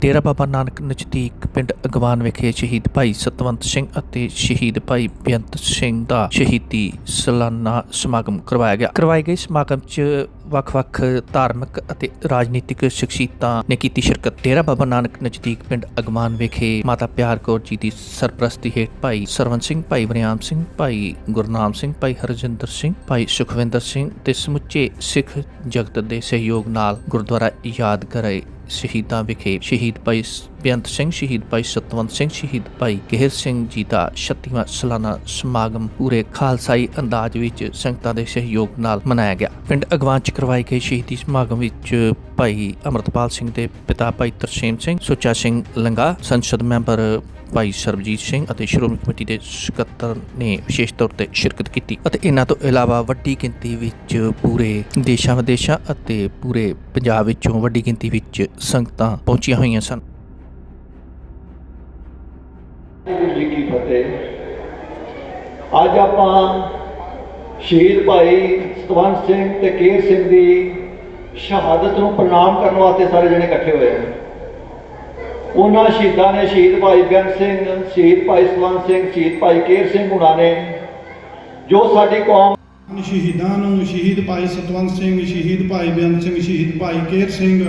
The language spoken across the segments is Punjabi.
ਡੇਰਾ ਬਾਬਾ ਨਾਨਕ ਨਜ਼ਦੀਕ ਪਿੰਡ ਅਗਵਾਨ ਵਿਖੇ ਸ਼ਹੀਦ ਭਾਈ ਸਤਵੰਤ ਸਿੰਘ ਅਤੇ ਸ਼ਹੀਦ ਭਾਈ ਬੇਅੰਤ ਸਿੰਘ ਦਾ ਸ਼ਹੀਦੀ ਸਾਲਾਨਾ ਸਮਾਗਮ ਕਰਵਾਇਆ ਗਿਆ। ਕਰਵਾਏ ਗਏ ਸਮਾਗਮ 'ਚ ਵੱਖ-ਵੱਖ ਧਾਰਮਿਕ ਅਤੇ ਰਾਜਨੀਤਿਕ ਸ਼ਖਸੀਅਤਾਂ ਨੇ ਕੀਤੀ ਸ਼ਿਰਕਤ। ਡੇਰਾ ਬਾਬਾ ਨਾਨਕ ਨਜ਼ਦੀਕ ਪਿੰਡ ਅਗਮਾਨ ਵਿਖੇ ਮਾਤਾ ਪਿਆਰ ਕੌਰ ਜੀ ਦੀ ਸਰਪ੍ਰਸਤੀ ਹੇਠ ਭਾਈ ਸਰਵਨ ਸਿੰਘ, ਭਾਈ ਬਰਿਆਮ ਸਿੰਘ, ਭਾਈ ਗੁਰਨਾਮ ਸਿੰਘ, ਭਾਈ ਹਰਜਿੰਦਰ ਸਿੰਘ, ਭਾਈ ਸੁਖਵਿੰਦਰ ਸਿੰਘ ਤੇ ਸਮੁੱਚੇ ਸਿੱਖ ਜਗਤ ਦੇ ਸਹਿਯੋਗ ਨਾਲ ਗੁਰਦੁਆਰਾ ਯਾਦ ਕਰਾਏ ਸ਼ਹੀਦਾਂ ਵਿਖੇ ਸ਼ਹੀਦ ਭਾਈ ਬੇਅੰਤ ਸਿੰਘ, ਸ਼ਹੀਦ ਭਾਈ ਸਤਵੰਤ ਸਿੰਘ, ਸ਼ਹੀਦ ਭਾਈ ਗਹਿਰ ਸਿੰਘ ਜੀ ਦਾ 36ਵਾਂ ਸਾਲਾਨਾ ਸਮਾਗਮ ਪੂਰੇ ਖਾਲਸਾਈ ਅੰਦਾਜ਼ ਵਿੱਚ ਸੰਗਤਾਂ ਦੇ ਸਹਿਯੋਗ ਨਾਲ ਮਨਾਇਆ ਗਿਆ। ਪਿੰਡ ਅਗਵਾਨ ਚ ਕਰਵਾਏ ਗਏ ਸ਼ਹੀਦੀ ਸਮਾਗਮ ਵਿੱਚ ਭਾਈ ਅਮਰਤਪਾਲ ਸਿੰਘ ਦੇ ਪਿਤਾ ਭਾਈ ਤਰਸੇਮ ਸਿੰਘ, ਸੁੱਚਾ ਸਿੰਘ ਲੰਗਾ, ਸੰਸਦ ਮੈਂਬਰ ਭਾਈ ਸਰਬਜੀਤ ਸਿੰਘ ਅਤੇ ਸ਼੍ਰੋਮਣੀ ਕਮੇਟੀ ਦੇ ਸਕੱਤਰ ਨੇ ਵਿਸ਼ੇਸ਼ ਤੌਰ ਤੇ ਸ਼ਿਰਕਤ ਕੀਤੀ ਅਤੇ ਇਹਨਾਂ ਤੋਂ ਇਲਾਵਾ ਵੱਡੀ ਗਿਣਤੀ ਵਿੱਚ ਪੂਰੇ ਦੇਸ਼ਾਂ ਵਿਦੇਸ਼ਾਂ ਅਤੇ ਪੂਰੇ ਪੰਜਾਬ ਵਿੱਚੋਂ ਵੱਡੀ ਗਿਣਤੀ ਵਿੱਚ ਸੰਗਤਾਂ ਪਹੁੰਚੀਆਂ ਹੋਈਆਂ ਸਨ। ਜੀ ਕੀ ਫਤਿਹ। ਅੱਜ ਆਪਾਂ ਸ਼ਹੀਦ ਭਾਈ ਸਤਵੰਤ ਸਿੰਘ ਤੇ ਕੇਰ ਸਿੰਘ ਦੀ ਸ਼ਹਾਦਤ ਨੂੰ ਪ੍ਰਣਾਮ ਕਰਨ ਵਾਸਤੇ ਸਾਰੇ ਜਣੇ ਇਕੱਠੇ ਹੋਏ ਹਾਂ ਉਹਨਾਂ ਸ਼ਹੀਦਾਂ ਨੇ ਸ਼ਹੀਦ ਭਾਈ ਬੇਅੰਤ ਸਿੰਘ, ਸ਼ਹੀਦ ਭਾਈ ਸਤਵੰਤ ਸਿੰਘ, ਸ਼ਹੀਦ ਭਾਈ ਕੇਰ ਸਿੰਘ ਹੁਣਾਂ ਨੇ, ਜੋ ਸਾਡੀ ਕੌਮ ਸ਼ਹੀਦਾਂ ਨੂੰ ਸ਼ਹੀਦ ਭਾਈ ਸਤਵੰਤ ਸਿੰਘ, ਸ਼ਹੀਦ ਭਾਈ ਬੇਅੰਤ ਸਿੰਘ, ਸ਼ਹੀਦ ਭਾਈ ਕੇਰ ਸਿੰਘ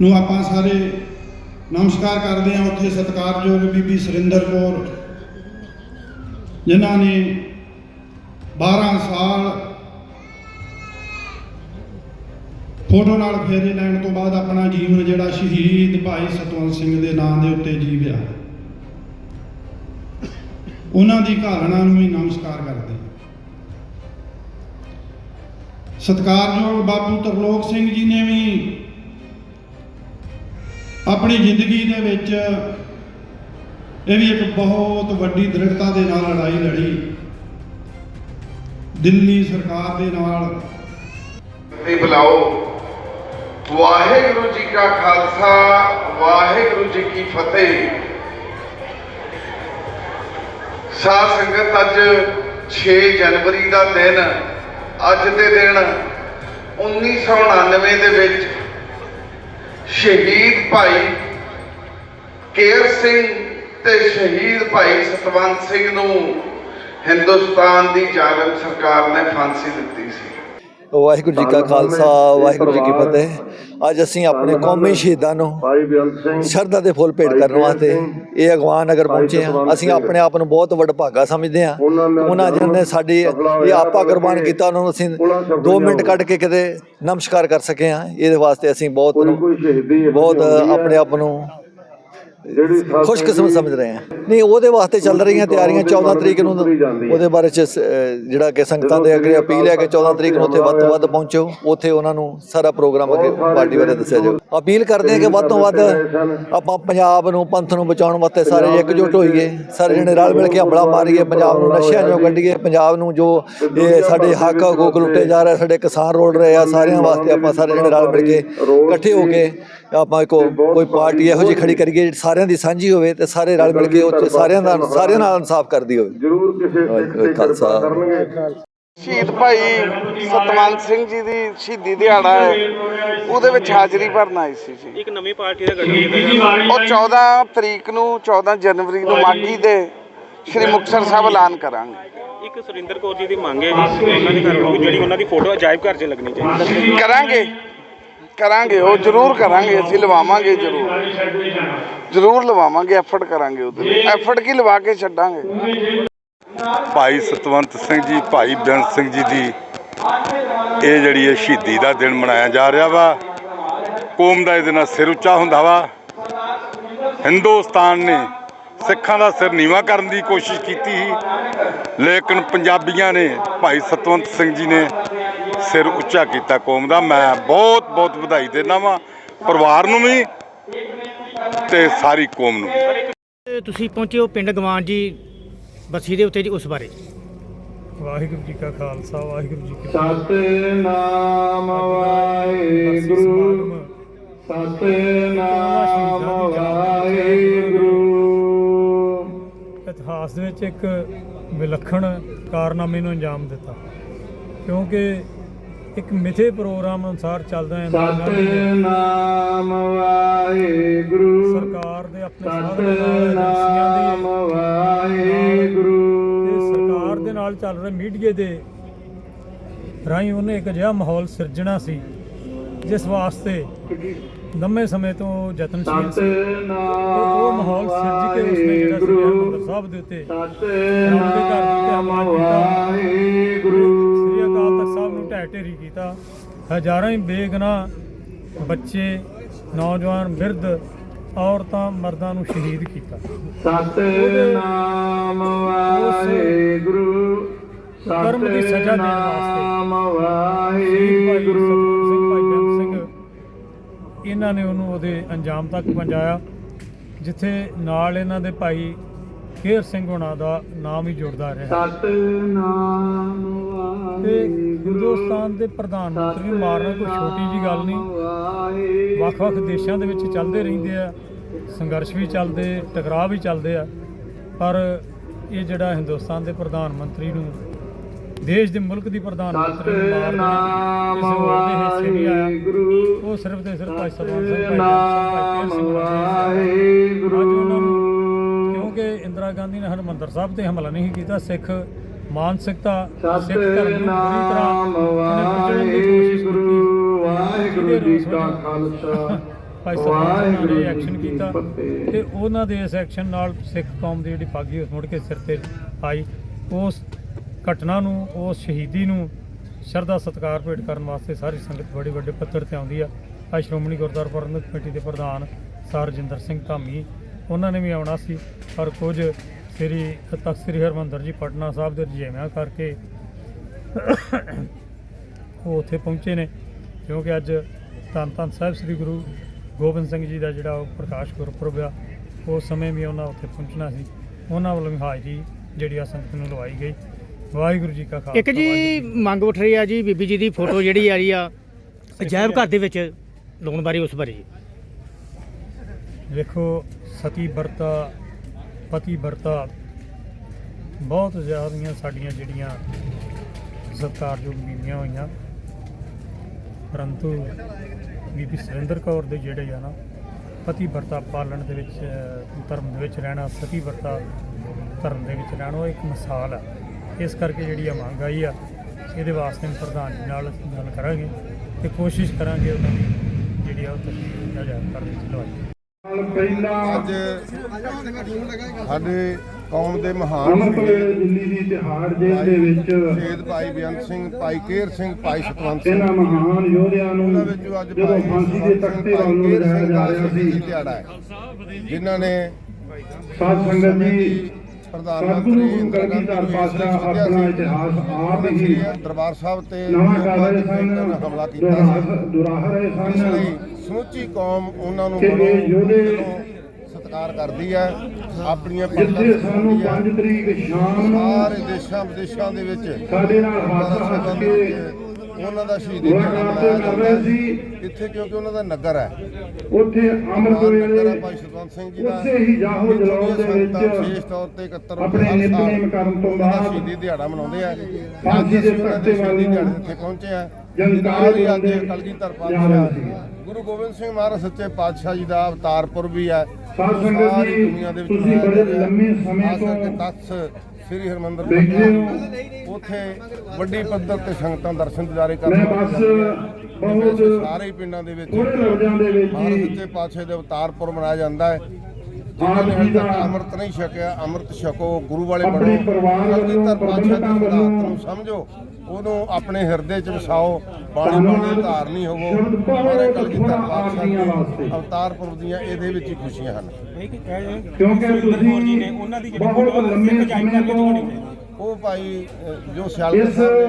ਨੂੰ ਆਪਾਂ ਸਾਰੇ ਨਮਸਕਾਰ ਕਰਦੇ ਹਾਂ। ਉੱਥੇ ਸਤਿਕਾਰਯੋਗ ਬੀਬੀ ਸੁਰਿੰਦਰ ਕੌਰ, ਜਿਨ੍ਹਾਂ ਨੇ 12 ਸਾਲ ਫੋਟੋ ਨਾਲ ਫੇਰੇ ਲੈਣ ਤੋਂ ਬਾਅਦ ਆਪਣਾ ਜੀਵਨ ਜਿਹੜਾ ਸ਼ਹੀਦ ਭਾਈ ਸਤਵੰਤ ਸਿੰਘ ਦੇ ਨਾਂ ਦੇ ਉੱਤੇ ਜੀਵਿਆ। ਉਹਨਾਂ ਦੀ ਘਾਲਣਾ ਨੂੰ ਵੀ ਨਮਸਕਾਰ ਕਰਦੇ ਹਾਂ। ਸਤਿਕਾਰਯੋਗ ਬਾਪੂ ਤਰਲੋਕ ਸਿੰਘ ਜੀ ਨੇ ਵੀ ਆਪਣੀ ਜ਼ਿੰਦਗੀ ਦੇ ਵਿੱਚ ਇਹ ਵੀ ਇੱਕ ਬਹੁਤ ਵੱਡੀ ਦ੍ਰਿੜਤਾ ਦੇ ਨਾਲ ਲੜਾਈ ਲੜੀ। ਦਿੱਲੀ ਸਰਕਾਰ ਦੇ ਨਾਲ ਤੇ ਬੁਲਾਓ। ਵਾਹਿਗੁਰੂ ਜੀ ਕਾ ਖਾਲਸਾ, ਵਾਹਿਗੁਰੂ ਜੀ ਕੀ ਫਤਿਹ। ਸਾਧ ਸੰਗਤ ਅੱਜ 6 ਜਨਵਰੀ ਦਾ ਦਿਨ, ਅੱਜ ਦੇ ਦਿਨ 1999 ਦੇ ਵਿੱਚ ਸ਼ਹੀਦ ਭਾਈ ਕੇਰ ਸਿੰਘ ਤੇ ਸ਼ਹੀਦ ਭਾਈ ਸਤਵੰਤ ਸਿੰਘ ਨੂੰ ਹਿੰਦੁਸਤਾਨ ਦੀ ਜ਼ਾਲਮ ਸਰਕਾਰ ਨੇ ਫਾਂਸੀ ਦਿੱਤੀ ਸੀ। ਵਾਹਿਗੁਰੂ ਜੀ ਕਾ ਖਾਲਸਾ ਵਾਹਿਗੁਰੂ ਜੀ ਕੀ ਫਤਿਹ। ਅੱਜ ਅਸੀਂ ਆਪਣੇ ਕੌਮੀ ਸ਼ਹੀਦਾਂ ਨੂੰ ਸ਼ਰਧਾ ਦੇ ਫੁੱਲ ਭੇਟ ਕਰਨ ਵਾਸਤੇ ਇਹ ਅਗਵਾਨ ਨਗਰ ਪਹੁੰਚੇ ਹਾਂ। ਅਸੀਂ ਆਪਣੇ ਆਪ ਨੂੰ ਬਹੁਤ ਵੱਡਭਾਗਾ ਸਮਝਦੇ ਹਾਂ। ਉਹਨਾਂ ਜਿਹਨਾਂ ਨੇ ਸਾਡੀ ਇਹ ਆਪਾ ਕੁਰਬਾਨ ਕੀਤਾ ਉਹਨਾਂ ਨੂੰ ਅਸੀਂ 2 ਮਿੰਟ ਕੱਢ ਕੇ ਕਿਤੇ ਨਮਸਕਾਰ ਕਰ ਸਕੇ ਹਾਂ। ਇਹਦੇ ਵਾਸਤੇ ਅਸੀਂ ਬਹੁਤ ਬਹੁਤ ਆਪਣੇ ਆਪ ਨੂੰ ਖੁਸ਼ਕਿਸਮਤ ਸਮਝ ਰਹੇ ਹਾਂ। ਨਹੀਂ ਉਹਦੇ ਵਾਸਤੇ ਚੱਲ ਰਹੀਆਂ ਤਿਆਰੀਆਂ 14 ਤਰੀਕ ਨੂੰ ਉਹਦੇ ਬਾਰੇ ਚ ਜਿਹੜਾ ਕਿ ਸੰਗਤਾਂ ਦੇ ਅੱਗੇ ਅਪੀਲ ਹੈ ਕਿ 14 ਤਰੀਕ ਨੂੰ ਉੱਥੇ ਵੱਧ ਤੋਂ ਵੱਧ ਪਹੁੰਚੋ ਉੱਥੇ ਉਹਨਾਂ ਨੂੰ ਸਾਰਾ ਪ੍ਰੋਗਰਾਮ ਅੱਗੇ ਪਾਰਟੀ ਬਾਰੇ ਦੱਸਿਆ ਜਾਊ। ਅਪੀਲ ਕਰਦੇ ਹਾਂ ਕਿ ਵੱਧ ਤੋਂ ਵੱਧ ਆਪਾਂ ਪੰਜਾਬ ਨੂੰ ਪੰਥ ਨੂੰ ਬਚਾਉਣ ਵਾਸਤੇ ਸਾਰੇ ਇਕਜੁੱਟ ਹੋਈਏ ਸਾਰੇ ਜਣੇ ਰਲ ਮਿਲ ਕੇ ਹਮਲਾ ਮਾਰੀਏ ਪੰਜਾਬ ਨੂੰ ਨਸ਼ਿਆਂ ਚੋਂ ਕੱਢੀਏ ਪੰਜਾਬ ਨੂੰ ਜੋ ਇਹ ਸਾਡੇ ਹੱਕ ਹਕੂਕ ਲੁੱਟੇ ਜਾ ਰਹੇ ਸਾਡੇ ਕਿਸਾਨ ਰੋੜ ਰਹੇ ਆ ਸਾਰਿਆਂ ਵਾਸਤੇ ਆਪਾਂ ਸਾਰੇ ਜਣੇ ਰਲ ਮਿਲ ਕੇ ਇਕੱਠੇ ਹੋ ਕੇ ਆਪਾਂ ਕੋ ਕੋਈ ਪਾਰਟੀ ਇਹੋ ਜਿਹੀ ਖੜੀ ਕਰੀਏ ਜਿਹੜੀ ਸਾਰਿਆਂ ਦੀ ਸਾਂਝੀ ਹੋਵੇ ਤੇ ਸਾਰੇ ਰਲ ਮਿਲ ਕੇ ਉਹ ਸਾਰਿਆਂ ਦਾ ਸਾਰਿਆਂ ਨਾਲ ਇਨਸਾਫ ਕਰਦੀ ਹੋਵੇ। ਜ਼ਰੂਰ ਕਿਸੇ ਵਾਹਿਗੁਰੂ ਜੀ ਕਾ ਖਾਲਸਾ। ਸ਼ਹੀਦ ਭਾਈ ਸਤਵੰਤ ਸਿੰਘ ਜੀ ਦੀ ਸ਼ਹੀਦੀ ਦਿਹਾੜਾ ਹੈ। ਉਹਦੇ ਵਿੱਚ ਹਾਜ਼ਰੀ ਭਰਨ ਆਈ ਸੀ ਜੀ। ਇੱਕ ਨਵੀਂ ਪਾਰਟੀ ਦਾ ਗਠਨ ਕੀਤਾ ਉਹ 14 ਤਰੀਕ ਨੂੰ 14 ਜਨਵਰੀ ਨੂੰ ਮਾਗੀ ਦੇ ਸ਼੍ਰੀ ਮੁਕਤਸਰ ਸਾਹਿਬ ਐਲਾਨ ਕਰਾਂਗੇ। ਇੱਕ ਸੁਰਿੰਦਰ ਕੌਰ ਜੀ ਦੀ ਮੰਗ ਹੈ ਜੀ ਉਹਨਾਂ ਦੇ ਘਰ ਜਿਹੜੀ ਉਹਨਾਂ ਦੀ ਫੋਟੋ ਅਜਾਇਬ ਘਰ 'ਚ ਲੱਗਣੀ ਚਾਹੀਦੀ ਕਰਾਂਗੇ। ਕਰਾਂਗੇ, ਉਹ ਜ਼ਰੂਰ ਕਰਾਂਗੇ, ਅਸੀਂ ਲਵਾਵਾਂਗੇ ਜ਼ਰੂਰ। ਜ਼ਰੂਰ ਲਵਾਵਾਂਗੇ ਐਫਰਟ ਕਰਾਂਗੇ ਉਹਦੇ ਐਫਰਟ ਕੀ ਲਵਾ ਕੇ ਛੱਡਾਂਗੇ? ਭਾਈ ਸਤਵੰਤ ਸਿੰਘ ਜੀ, ਭਾਈ ਬੇਅੰਤ ਸਿੰਘ ਜੀ ਦੀ ਇਹ ਜਿਹੜੀ ਹੈ ਸ਼ਹੀਦੀ ਦਾ ਦਿਨ ਮਨਾਇਆ ਜਾ ਰਿਹਾ ਵਾ, ਕੌਮ ਦਾ ਇਹਦੇ ਨਾਲ ਸਿਰ ਉੱਚਾ ਹੁੰਦਾ ਵਾ। ਹਿੰਦੁਸਤਾਨ ਨੇ ਸਿੱਖਾਂ ਦਾ ਸਿਰ ਨੀਵਾ ਕਰਨ ਦੀ ਕੋਸ਼ਿਸ਼ ਕੀਤੀ ਸੀ, ਲੇਕਿਨ ਪੰਜਾਬੀਆਂ ਨੇ, ਭਾਈ ਸਤਵੰਤ ਸਿੰਘ ਜੀ ਨੇ ਸਿਰ ਉੱਚਾ ਕੀਤਾ ਕੌਮ ਦਾ। ਮੈਂ ਬਹੁਤ ਬਹੁਤ ਵਧਾਈ ਦੇਣਾ ਵਾਂ ਪਰਿਵਾਰ ਨੂੰ ਵੀ ਤੇ ਸਾਰੀ ਕੌਮ ਨੂੰ ਤੁਸੀਂ ਪਹੁੰਚੇ ਹੋ ਪਿੰਡ ਗਵਾਨ ਜੀ ਬੱਸੀ ਦੇ ਉੱਤੇ ਜੀ ਉਸ ਬਾਰੇ। ਵਾਹਿਗੁਰੂ ਜੀ ਕਾ ਖਾਲਸਾ ਵਾਹਿਗੁਰੂ ਜੀ ਕੀ ਸਤਨਾਮ ਵਾਹਿਗੁਰੂ। ਸਤਨਾਮ ਵਾਹਿਗੁਰੂ ਇਤਿਹਾਸ ਦੇ ਵਿੱਚ ਇੱਕ ਵਿਲੱਖਣ ਕਾਰਨਾਮੇ ਨੂੰ ਅੰਜਾਮ ਦਿੱਤਾ। ਕਿਉਂਕਿ ਇੱਕ ਮਿਥੇ ਪ੍ਰੋਗਰਾਮ ਅਨੁਸਾਰ ਚੱਲਦਾ ਹੈ ਸਤਨਾਮ ਵਾਹਿਗੁਰੂ। ਸਰਕਾਰ ਦੇ ਆਪਣੇ ਸਾਧਨ ਸਤਨਾਮ ਵਾਹਿਗੁਰੂ। ਸਰਕਾਰ ਦੇ ਨਾਲ ਚੱਲ ਰਹੇ ਮੀਡੀਏ ਦੇ ਰਾਹੀਂ ਉਹਨੇ ਇੱਕ ਅਜਿਹਾ ਮਾਹੌਲ ਸਿਰਜਣਾ ਸੀ ਜਿਸ ਵਾਸਤੇ ਲੰਮੇ ਸਮੇਂ ਤੋਂ ਯਤਨਸ਼ੀਲ ਸੀ। ਉਹ ਮਾਹੌਲ ਸਿਰਜ ਕੇ ਉਸਨੇ ਜਿਹੜਾ ਸੀ ਸਾਹਿਬ ਦੇ ਉੱਤੇ ਸਤਨਾਮ ਵਾਹਿਗੁਰੂ। ਢਹਿ ਢੇਰੀ ਕੀਤਾ। ਹਜ਼ਾਰਾਂ ਹੀ ਬੇਗੁਨਾਹ ਬੱਚੇ ਨੌਜਵਾਨ ਬਿਰਧ ਔਰਤਾਂ ਮਰਦਾਂ ਨੂੰ ਸ਼ਹੀਦ ਕੀਤਾ। ਸਤਨਾਮ ਵਾਹਿਗੁਰੂ ਕਰਮ ਦੀ ਸਜ਼ਾ ਦੇਣ ਵਾਸਤੇ। ਸਿੰਘ ਭਾਈ ਵਾਹਿਗੁਰੂ ਸਿੰਘ ਇਹਨਾਂ ਨੇ ਉਹਨੂੰ ਉਹਦੇ ਅੰਜਾਮ ਤੱਕ ਪਹੁੰਚਾਇਆ ਜਿੱਥੇ ਨਾਲ ਇਹਨਾਂ ਦੇ ਭਾਈ ਕੇਰ ਸਿੰਘ ਹੋਣਾ ਦਾ ਨਾਮ ਹੀ ਜੁੜਦਾ ਰਿਹਾ। ਸਤਨਾਮ ਤੇ ਹਿੰਦੁਸਤਾਨ ਦੇ ਪ੍ਰਧਾਨ ਮੰਤਰੀ ਨੂੰ ਮਾਰਨਾ ਕੋਈ ਛੋਟੀ ਜੀ ਗੱਲ ਨਹੀਂ। ਵੱਖ-ਵੱਖ ਦੇਸ਼ਾਂ ਦੇ ਵਿੱਚ ਚੱਲਦੇ ਰਹਿੰਦੇ ਆ, ਸੰਘਰਸ਼ ਵੀ ਚੱਲਦੇ, ਟਕਰਾਅ ਵੀ ਚੱਲਦੇ ਆ। ਪਰ ਇਹ ਜਿਹੜਾ ਹਿੰਦੁਸਤਾਨ ਦੇ ਪ੍ਰਧਾਨ ਮੰਤਰੀ ਨੂੰ ਦੇਸ਼ ਦੇ ਮੁਲਕ ਦੀ ਪ੍ਰਧਾਨ ਮੰਤਰੀ ਨੂੰ ਮਾਰ ਕਿਸੇ ਹੋਰ ਦੇ ਹਿੱਸੇ ਨਹੀਂ ਆਇਆ, ਉਹ ਸਿਰਫ ਤੇ ਸਿਰਫ ਭਾਈ ਸਰਵੰਤ ਸਿੰਘ ਭਾਈ ਸਿੰਘ ਵਾਹਿਗੁਰੂ ਕਿਉਂਕਿ ਇੰਦਰਾ ਗਾਂਧੀ ਨੇ ਹਰਿਮੰਦਰ ਸਾਹਿਬ ਤੇ ਹਮਲਾ ਨਹੀਂ ਕੀਤਾ, ਸਿੱਖ ਮਾਨਸਿਕਤਾ ਸਿੱਖ ਧਰਮ ਨੂੰ ਤਰ੍ਹਾਂ ਵਾਹਿਗੁਰੂ ਵਾਹਿਗੁਰੂ ਜੀ ਕਾ ਖਾਲਸਾ। ਭਾਈ ਨੇ ਐਕਸ਼ਨ ਕੀਤਾ। ਤੇ ਉਹਨਾਂ ਦੇ ਇਸ ਐਕਸ਼ਨ ਨਾਲ ਸਿੱਖ ਕੌਮ ਦੀ ਜਿਹੜੀ ਪਾਗੀ ਉਹ ਮੁੜ ਕੇ ਸਿਰ ਤੇ ਆਈ। ਉਸ ਘਟਨਾ ਨੂੰ ਉਸ ਸ਼ਹੀਦੀ ਨੂੰ ਸ਼ਰਧਾ ਸਤਿਕਾਰ ਭੇਟ ਕਰਨ ਵਾਸਤੇ ਸਾਰੀ ਸੰਗਤ ਬੜੇ ਵੱਡੇ ਪੱਧਰ ਤੇ ਆਉਂਦੀ ਆ। ਆ ਸ਼੍ਰੋਮਣੀ ਗੁਰਦੁਆਰਾ ਪ੍ਰਬੰਧਕ ਕਮੇਟੀ ਦੇ ਪ੍ਰਧਾਨ ਸਰ ਰਜਿੰਦਰ ਸਿੰਘ ਧਾਮੀ ਉਹਨਾਂ ਨੇ ਵੀ ਆਉਣਾ ਸੀ ਪਰ ਕੁਝ ਸ੍ਰੀ ਤਖਤ ਸ੍ਰੀ ਹਰਿਮੰਦਰ ਜੀ ਪਟਨਾ ਸਾਹਿਬ ਦੇ ਰਜੇਵਿਆਂ ਕਰਕੇ ਉਹ ਉੱਥੇ ਪਹੁੰਚੇ ਨੇ ਕਿਉਂਕਿ ਅੱਜ ਧੰਨ ਧੰਨ ਸਾਹਿਬ ਸ੍ਰੀ ਗੁਰੂ ਗੋਬਿੰਦ ਸਿੰਘ ਜੀ ਦਾ ਜਿਹੜਾ ਉਹ ਪ੍ਰਕਾਸ਼ ਗੁਰਪੁਰਬ ਆ ਉਸ ਸਮੇਂ ਵੀ ਉਹਨਾਂ ਉੱਥੇ ਪਹੁੰਚਣਾ ਸੀ। ਉਹਨਾਂ ਵੱਲੋਂ ਵੀ ਹਾਜ਼ਰੀ ਜਿਹੜੀ ਆ ਸੰਗਤ ਨੂੰ ਲਵਾਈ ਗਈ। ਵਾਹਿਗੁਰੂ ਜੀ ਕਾ ਖਾਲਸਾ ਇੱਕ ਜੀ ਮੰਗ ਉੱਠ ਰਹੀ ਆ ਜੀ ਬੀਬੀ ਜੀ ਦੀ ਫੋਟੋ ਜਿਹੜੀ ਆ ਰਹੀ ਆ ਅਜਾਇਬ ਘਰ ਦੇ ਵਿੱਚ ਲਾਉਣ ਬਾਰੇ ਉਸ ਬਾਰੇ। ਵੇਖੋ ਸਤੀ ਵਰਤਾ ਪਤੀ ਵਰਤਾ। ਬਹੁਤ ਜ਼ਿਆਦੀਆਂ ਸਾਡੀਆਂ ਜਿਹੜੀਆਂ ਸਤਿਕਾਰਯੋਗ ਬੀਬੀਆਂ ਹੋਈਆਂ। ਪਰੰਤੂ ਬੀਬੀ ਸੁਰਿੰਦਰ ਕੌਰ ਦੇ ਜਿਹੜੇ ਆ ਨਾ, ਪਤੀ ਵਰਤਾ ਪਾਲਣ ਦੇ ਵਿੱਚ ਧਰਮ ਦੇ ਵਿੱਚ ਰਹਿਣਾ ਸਤੀ ਵਰਤਾ ਧਰਮ ਦੇ ਵਿੱਚ ਰਹਿਣਾ, ਉਹ ਇੱਕ ਮਿਸਾਲ ਆ। ਇਸ ਕਰਕੇ ਜਿਹੜੀ ਆ ਮੰਗ ਆਈ ਆ, ਇਹਦੇ ਵਾਸਤੇ ਪ੍ਰਧਾਨ ਜੀ ਨਾਲ ਗੱਲ ਕਰਾਂਗੇ ਤੇ ਕੋਸ਼ਿਸ਼ ਕਰਾਂਗੇ ਉਹਨਾਂ ਦੀ ਜਿਹੜੀ ਆ ਉਹ ਤਸਵੀਰ ਆਜ਼ਾਦ ਕਰਨ ਵਿੱਚ ਲਵਾਈ ਅੱਜ ਸਾਡੇ ਕੌਮ ਦੇ ਮਹਾਨ ਦਿੱਲੀ ਦੀ ਤਿਹਾੜ ਜੇਲ੍ਹ ਦੇ ਵਿੱਚ ਸ਼ਹੀਦ ਭਾਈ ਬੇਅੰਤ ਸਿੰਘ ਭਾਈ ਕੇਰ ਸਿੰਘ ਭਾਈ ਸਤਵੰਤ ਸਿੰਘ। ਇਹਨਾਂ ਮਹਾਨ ਯੋਧਿਆਂ ਨੂੰ ਉਹਨਾਂ ਵਿੱਚੋਂ ਅੱਜ ਜਦੋਂ ਭਾਈ ਫਾਂਸੀ ਦੇ ਤਖਤੇ ਵੱਲ ਨੂੰ ਲਿਜਾਇਆ ਜਾ ਰਿਹਾ ਸੀ। ਜਿਨ੍ਹਾਂ ਨੇ ਸਾਧ ਸੰਗਤ ਜੀ ਪ੍ਰਧਾਨ ਮੰਤਰੀ ਇੰਦਰਾ ਗਾਂਧੀ ਸੱਦਿਆ ਆਪਣਾ। ਇਤਿਹਾਸ ਆਪ ਹੀ ਦਰਬਾਰ ਸਾਹਿਬ ਤੇ ਨਵਾਂ ਕਰ ਰਹੇ ਸਨ ਹਮਲਾ ਕੀਤਾ ਸੀ। ਦੁਰਾਹ- ਰਹੇ ਸਨ। ਸਮੁੱਚੀ ਕੌਮ ਉਹਨਾਂ ਨੂੰ ਬੜੋ ਸਤਿਕਾਰ ਕਰਦੀ ਹੈ ਆਪਣੀਆਂ ਜਿੱਥੇ ਸਾਨੂੰ ਦਿੰਦੀ ਹੈ। 5 ਤਰੀਕ ਸ਼ਾਮ ਨੂੰ ਸਾਰੇ ਦੇਸ਼ਾਂ ਵਿਦੇਸ਼ਾਂ ਦੇ ਵਿੱਚ ਸਾਡੇ ਨਾਲ ਹੱਥ ਹੱਥ ਕੇ ਉਹਨਾਂ ਦਾ ਸ਼ਹੀਦੀ ਮਨਾਇਆ। ਸੀ ਇੱਥੇ ਕਿਉਂਕਿ ਉਹਨਾਂ ਦਾ ਨਗਰ ਹੈ ਉੱਥੇ ਅੰਮ੍ਰਿਤ ਵੇਲੇ ਭਾਈ ਸਤਵੰਤ ਸਿੰਘ ਜੀ ਦਾ ਉਸੇ ਹੀ ਜਾਹੋ ਜਲਾਉਣ ਦੇ ਵਿੱਚ ਵਿਸ਼ੇਸ਼ ਤੌਰ ਤੇ 71 ਆਪਣੇ ਨਿਤਨੇਮ ਕਰਨ ਤੋਂ ਦਾ ਬਾਅਦ ਸ਼ਹੀਦੀ ਦਿਹਾੜਾ ਮਨਾਉਂਦੇ ਆ ਫਾਂਸੀ ਦੇ ਤਖਤੇ ਵੱਲ ਦਿਹਾੜੇ ਇੱਥੇ ਪਹੁੰਚੇ ਆ ਜਨਕਾਰੇ ਨਾਲ ਹੀ ਅੱਜ ਕਲਗੀਧਰ ਪਾਤਸ਼ਾਹ। ਗੁਰੂ ਗੋਬਿੰਦ ਸਿੰਘ ਮਹਾਰਾਜ ਸੱਚੇ ਪਾਤਸ਼ਾਹ ਜੀ ਦਾ ਅਵਤਾਰ ਪੁਰਬ ਵੀ ਹੈ ਸੰਗਤ ਸਾਰੀ ਜੀ, ਦੁਨੀਆ ਦੇ ਵਿੱਚ ਤੁਸੀਂ ਬੜੇ। ਲੰਮੇ ਸਮੇਂ ਤੋਂ ਤਖਤ ਸ੍ਰੀ ਹਰਿਮੰਦਰ ਉੱਥੇ ਵੱਡੀ ਪੱਧਰ ਤੇ ਸੰਗਤਾਂ ਦਰਸ਼ਨ ਦਿਦਾਰੇ ਕਰਨ ਮੈਂ ਬਸ। ਬਹੁਤ ਸਾਰੇ ਪਿੰਡਾਂ ਦੇ ਵਿੱਚ ਥੋੜੇ ਲਫ਼ਜ਼ਾਂ ਦੇ ਵਿੱਚ ਮਹਾਰਾਜ ਹੀ ਸੱਚੇ ਪਾਤਸ਼ਾਹ ਦੇ ਅਵਤਾਰ ਪੁਰਬ ਮਨਾਇਆ ਜਾਂਦਾ ਹੈ ਨੇ ਹਜੇ ਤੱਕ ਦਾ ਅੰਮ੍ਰਿਤ ਨਹੀਂ ਛਕਿਆ ਅੰਮ੍ਰਿਤ ਛਕੋ ਗੁਰੂ ਵਾਲੇ ਆਪਣੇ ਬਣੋ। ਪਰਿਵਾਰ ਵੱਲੋਂ, ਕਲਗੀਧਰ ਪਾਤਸ਼ਾਹ ਦੀ ਵੱਲੋਂ ਨੂੰ ਸਮਝੋ ਉਹਨੂੰ ਆਪਣੇ ਹਿਰਦੇ 'ਚ ਵਸਾਓ ਬਾਣੀ। ਬਾਣੀ ਧਾਰਨੀ ਹੋਵੋ। ਮਹਾਰਾਜ ਕਲਗੀਧਰ ਪਾਤਸ਼ਾਹ ਦੀ ਵਾਸਤੇ। ਅਵਤਾਰ ਪੁਰਬ ਦੀਆਂ ਇਹਦੇ ਵਿੱਚ ਹੀ ਖੁਸ਼ੀਆਂ ਹਨ। ਕਿਉਂਕਿ ਤੁਸੀਂ ਉਹਨਾਂ ਦੀ ਜਿਹੜੀ ਬਹੁਤ ਫੋਟੋ ਲੰਮੇ ਸਮੇਂ ਤੋਂ ਉਹ ਭਾਈ ਜੋ ਨੇ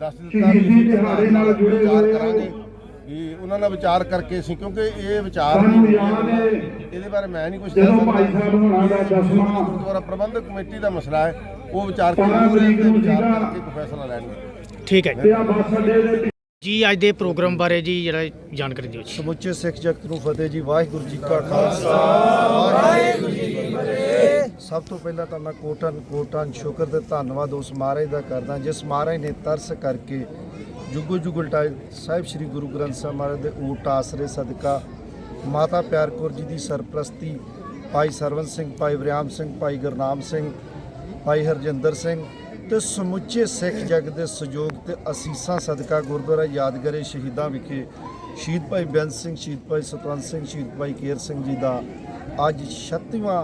ਦੱਸ ਦਿੱਤਾ ਸ਼ਹੀਦੀ ਦਿਹਾੜੇ ਨਾਲ ਜੁੜੇ ਹੋਏ ਕਿ ਉਹਨਾਂ ਨਾਲ ਵਿਚਾਰ ਕਰਕੇ ਅਸੀਂ ਕਿਉਂਕਿ ਇਹ ਵਿਚਾਰ ਨਹੀਂ ਇਹਦੇ ਬਾਰੇ ਮੈਂ ਨਹੀਂ ਕੁਝ ਜਦੋਂ ਭਾਈ ਸਾਹਿਬ ਹੋਣਾ ਦਾ ਦਸਵਾਂ ਗੁਰਦੁਆਰਾ ਪ੍ਰਬੰਧਕ ਕਮੇਟੀ ਦਾ ਮਸਲਾ ਹੈ ਉਹ ਵਿਚਾਰ ਨੂੰ ਵਿਚਾਰ। ਕਰਕੇ ਕੋਈ ਫੈਸਲਾ ਲੈਣਗੇ ਠੀਕ ਹੈ ਜੀ। ਅੱਜ ਦੇ ਪ੍ਰੋਗਰਾਮ ਬਾਰੇ ਜੀ ਜਿਹੜਾ ਜਾਣਕਾਰੀ ਦਿਓ ਜੀ। ਸਮੁੱਚੇ ਸਿੱਖ ਜਗਤ ਨੂੰ ਫਤਿਹ ਜੀ ਵਾਹਿਗੁਰੂ ਜੀ ਕਾ ਖਾਲਸਾ। ਵਾਹਿਗੁਰੂ ਜੀ ਕੀ ਫਤਿਹ। ਸਭ ਤੋਂ ਪਹਿਲਾਂ ਤਾਂ ਮੈਂ ਕੋਟਨ ਕੋਟਨ ਸ਼ੁਕਰ ਤੇ ਧੰਨਵਾਦ ਉਸ ਮਹਾਰਾਜ ਦਾ ਕਰਦਾ ਜਿਸ ਮਹਾਰਾਜ ਨੇ ਤਰਸ ਕਰਕੇ ਜੁਗੋ ਜੁਗਲਟਾ ਸਾਹਿਬ ਸ੍ਰੀ ਗੁਰੂ ਗ੍ਰੰਥ ਸਾਹਿਬ ਮਹਾਰਾਜ ਦੇ ਊਟ ਆਸਰੇ ਸਦਕਾ ਮਾਤਾ ਪਿਆਰ ਕੌਰ ਜੀ ਦੀ ਸਰਪ੍ਰਸਤੀ, ਭਾਈ ਸਰਵਨ ਸਿੰਘ, ਭਾਈ ਵਰਿਆਮ ਸਿੰਘ, ਭਾਈ ਗੁਰਨਾਮ ਸਿੰਘ, ਭਾਈ ਹਰਜਿੰਦਰ ਸਿੰਘ ਤੇ ਸਮੁੱਚੇ ਸਿੱਖ ਜਗਤ ਦੇ ਸਹਿਯੋਗ ਤੇ ਅਸੀਸਾਂ ਸਦਕਾ ਗੁਰਦੁਆਰਾ ਯਾਦਗਾਰੇ ਸ਼ਹੀਦਾਂ ਵਿਖੇ ਸ਼ਹੀਦ ਭਾਈ ਬੇਅੰਤ ਸਿੰਘ, ਸ਼ਹੀਦ ਭਾਈ ਸਤਵੰਤ ਸਿੰਘ, ਸ਼ਹੀਦ ਭਾਈ ਕੇਰ ਸਿੰਘ ਜੀ ਦਾ ਅੱਜ 36ਵਾਂ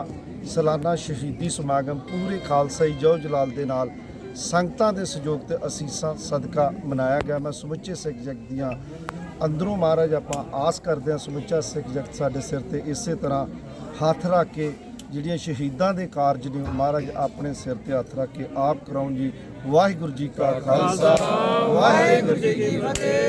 ਸਾਲਾਨਾ ਸ਼ਹੀਦੀ ਸਮਾਗਮ ਪੂਰੇ ਖਾਲਸਾਈ ਜੋ ਜਲਾਲ ਦੇ ਨਾਲ ਸੰਗਤਾਂ ਦੇ ਸਹਿਯੋਗ ਤੇ ਅਸੀਸਾਂ ਸਦਕਾ ਮਨਾਇਆ ਗਿਆ। ਮੈਂ ਸਮੁੱਚੇ ਸਿੱਖ ਜਗਤ ਦੀਆਂ ਅੰਦਰੋਂ ਮਹਾਰਾਜ ਆਪਾਂ ਆਸ ਕਰਦੇ ਹਾਂ ਸਮੁੱਚਾ ਸਿੱਖ ਜਗਤ ਸਾਡੇ ਸਿਰ ਤੇ ਇਸੇ ਤਰ੍ਹਾਂ ਹੱਥ ਰੱਖ ਕੇ ਜਿਹੜੀਆਂ ਸ਼ਹੀਦਾਂ ਦੇ ਕਾਰਜ ਨੇ, ਉਹ ਮਹਾਰਾਜ ਆਪਣੇ ਸਿਰ ਤੇ ਹੱਥ ਰੱਖ ਕੇ ਆਪ ਕਰਾਉਣ ਜੀ। ਵਾਹਿਗੁਰੂ ਜੀ ਕਾ ਖਾਲਸਾ। ਵਾਹਿਗੁਰੂ ਜੀ ਕੀ ਫਤਿਹ।